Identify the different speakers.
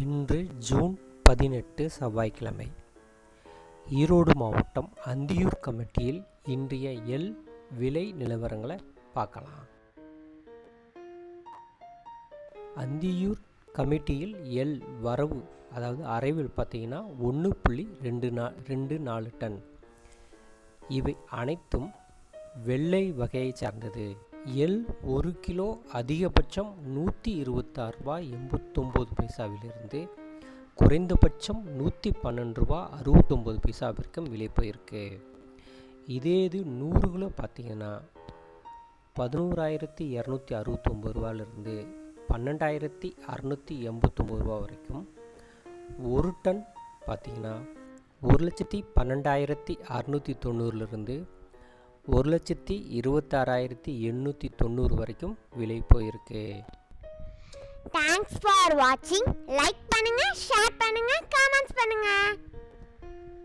Speaker 1: இன்று ஜூன் பதினெட்டு செவ்வாய்க்கிழமை. ஈரோடு மாவட்டம் அந்தியூர் கமிட்டியில் இன்றைய எல் விலை நிலவரங்களை பார்க்கலாம். அந்தியூர் கமிட்டியில் எல் வரவு அதாவது அரைவில் பார்த்தீங்கன்னா ஒன்று புள்ளி ரெண்டு நா ரெண்டு நாலு டன். இவை அனைத்தும் வெள்ளை வகையை சார்ந்தது. எல் ஒரு கிலோ அதிகபட்சம் நூற்றி இருபத்தாறு ரூபாய் எண்பத்தொம்போது பைசாவிலிருந்து குறைந்தபட்சம் நூற்றி பன்னெண்டு ரூபா அறுபத்தொம்போது பைசா வரைக்கும் விலை போயிருக்கு. இதே இது நூறு கிலோ பார்த்தீங்கன்னா பதினோராயிரத்தி இரநூத்தி அறுபத்தொம்பது ரூபாயிலிருந்து பன்னெண்டாயிரத்தி அறநூற்றி எண்பத்தொம்பது ரூபா வரைக்கும் ஒரு டன் பார்த்தீங்கன்னா ஒரு லட்சத்தி பன்னெண்டாயிரத்தி அறநூற்றி தொண்ணூறுலேருந்து ஒரு லட்சத்தி இருபத்தாறாயிரத்தி எண்ணூற்றி தொண்ணூறு வரைக்கும் விலை போயிருக்கு.
Speaker 2: தேங்க்ஸ் ஃபார் வாட்சிங் லைக் பண்ணுங்க ஷேர் பண்ணுங்க கமெண்ட்ஸ் பண்ணுங்க.